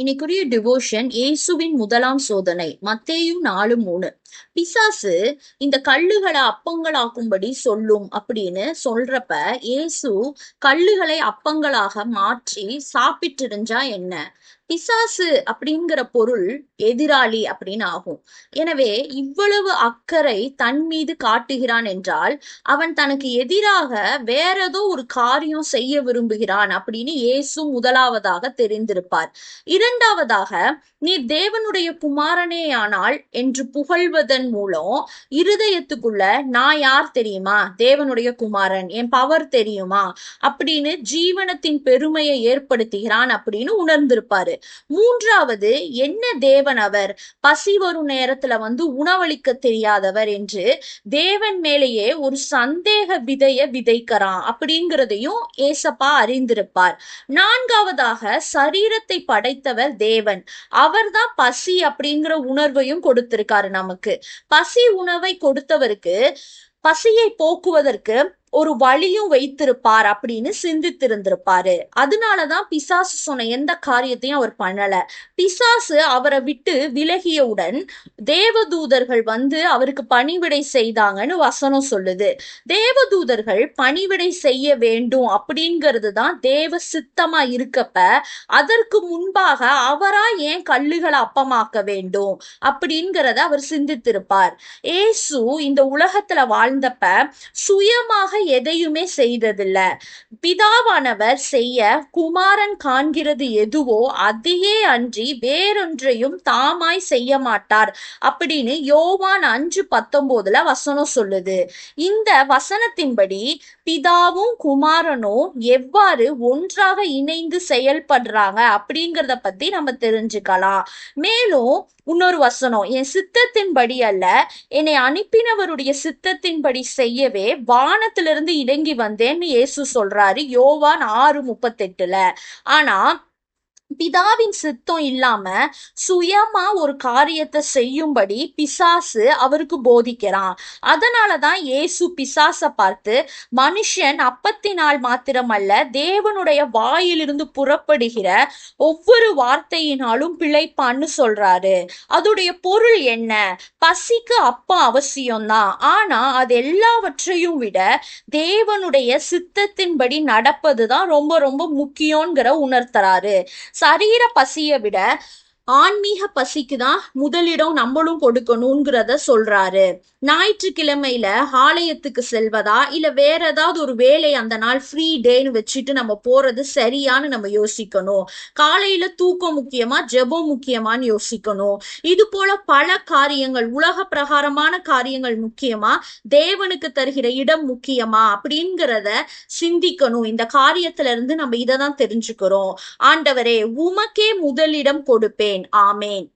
இன்னைக்குரிய devotion இயேசுவின் முதலாம் சோதனை மத்தேயும் நாலு மூணு. பிசாசு இந்த கல்லுகளை அப்பங்களாக்கும்படி சொல்லும் அப்படின்னு சொல்றப்ப இயேசு கல்லுகளை அப்பங்களாக மாற்றி சாப்பிட்டு இருந்தா என்ன? பிசாசு அப்படிங்கிற பொருள் எதிராளி அப்படின்னு ஆகும். எனவே இவ்வளவு அக்கறை தன் மீது காட்டுகிறான் என்றால் அவன் தனக்கு எதிராக வேற ஏதோ ஒரு காரியம் செய்ய விரும்புகிறான் அப்படின்னு இயேசு முதலாவதாக தெரிந்திருப்பார். இரண்டாவதாக நீ தேவனுடைய குமாரனேயானால் என்று புகழ்வதன் மூலம் இருதயத்துக்குள்ள நான் யார் தெரியுமா? தேவனுடைய குமாரன் என் பவர் தெரியுமா? அப்படின்னு ஜீவனத்தின் பெருமையை ஏற்படுத்துகிறான் அப்படின்னு உணர்ந்திருப்பாரு. மூன்றாவது என்ன தேவன் அவர்? பசி வரும் நேரத்துல வந்து உணவளிக்க தெரியாதவர் என்று தேவன் மேலேயே ஒரு சந்தேக விதைய விதைக்கிறான் அப்படிங்கிறதையும் ஏசப்பா அறிந்திருப்பார். நான்காவதாக சரீரத்தை படைத்தவர் தேவன். அவர்தான் பசி அப்படிங்கிற உணர்வையும் கொடுத்திருக்காரு நமக்கு. பசி உணவை கொடுத்தவருக்கு பசியை போக்குவதற்கு ஒரு வழியும் வைத்திருப்பார் அப்படின்னு சிந்தித்திருந்திருப்பாரு. அதனாலதான் பிசாசு சொன்ன எந்த காரியத்தையும் அவர் பண்ணல. பிசாசு அவரை விட்டு விலகியவுடன் தேவதூதர்கள் வந்து அவருக்கு பணிவிடை செய்தாங்கன்னு வசனம் சொல்லுது. தேவதூதர்கள் பணிவிடை செய்ய வேண்டும் அப்படிங்கிறது தான் தேவ சித்தமா இருக்கப்ப அதற்கு முன்பாக அவரா ஏன் கல்லுகளை அப்பமாக்க வேண்டும் அப்படிங்கிறத அவர் சிந்தித்திருப்பார். ஏசு இந்த உலகத்துல வாழ்ந்தப்ப சுயமாக எதையுமே செய்ததில்ல. பிதாவானவர் செய்ய குமாரன் காண்கிறது எதுவோ அதையே அன்றி வேறொன்றையும் தாமாய் செய்ய மாட்டார். அப்படின்னு யோவான் அஞ்சு பத்தொன்பதுல வசனம் சொல்லுது. இந்த வசனத்தின்படி பிதாவும் குமாரனும் எவ்வாறு ஒன்றாக இணைந்து செயல்படுறாங்க அப்படிங்கிறத பத்தி நம்ம தெரிஞ்சுக்கலாம். மேலும் இன்னொரு வசனம் என் சித்தத்தின்படி அல்ல என்னை அனுப்பினவருடைய சித்தத்தின்படி செய்யவே இருந்து இறங்கி வந்தேன்னு இயேசு சொல்றாரு. யோவான் ஆறு முப்பத்தெட்டுல. ஆனா பிதாவின் சித்தம் இல்லாம சுயமா ஒரு காரியத்தை செய்யும்படி பிசாசு அவருக்கு போதிக்கிறான். அதனாலதான் இயேசு பிசாச பார்த்து மனுஷன் அப்பத்தினால் மாத்திரமல்ல தேவனுடைய வாயிலிருந்து புறப்படுகிற ஒவ்வொரு வார்த்தையினாலும் பிழைப்பான்னு சொல்றாரு. அதோடைய பொருள் என்ன? பசிக்கு அப்பா அவசியம்தான். ஆனா அது எல்லாவற்றையும் விட தேவனுடைய சித்தத்தின்படி நடப்பதுதான் ரொம்ப ரொம்ப முக்கியங்கிற உணர்த்துறாரு. சரீர பசியை விட ஆன்மீக பசிக்கு தான் முதலிடம் நம்மளும் கொடுக்கணுங்கிறத சொல்றாரு. ஞாயிற்றுக்கிழமையில ஆலயத்துக்கு செல்வதா? இல்ல வேற ஏதாவது ஒரு வேலை அந்த நாள் ஃப்ரீ டேன்னு வச்சுட்டு நம்ம போறது சரியான்னு நம்ம யோசிக்கணும். காலையில தூக்கம் முக்கியமா ஜெபம் முக்கியமான்னு யோசிக்கணும். இது போல பல காரியங்கள் உலக பிரகாரமான காரியங்கள் முக்கியமா? தேவனுக்கு தருகிற இடம் முக்கியமா? அப்படிங்கிறத சிந்திக்கணும். இந்த காரியத்துல இருந்து நம்ம இதை தான் தெரிஞ்சுக்கிறோம். ஆண்டவரே உமக்கே முதலிடம் கொடுப்பேன். Amen.